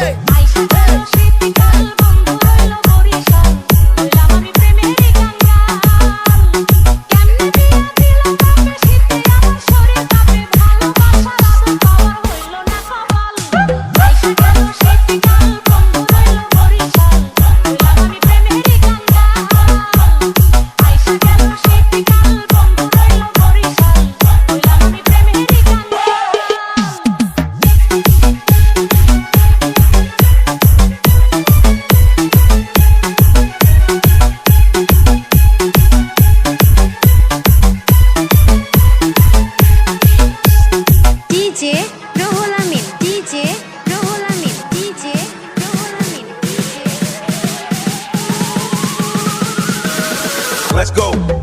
Hey! DJ Rohul Amin DJ Rohul Amin DJ Rohul Amin DJ Let's go.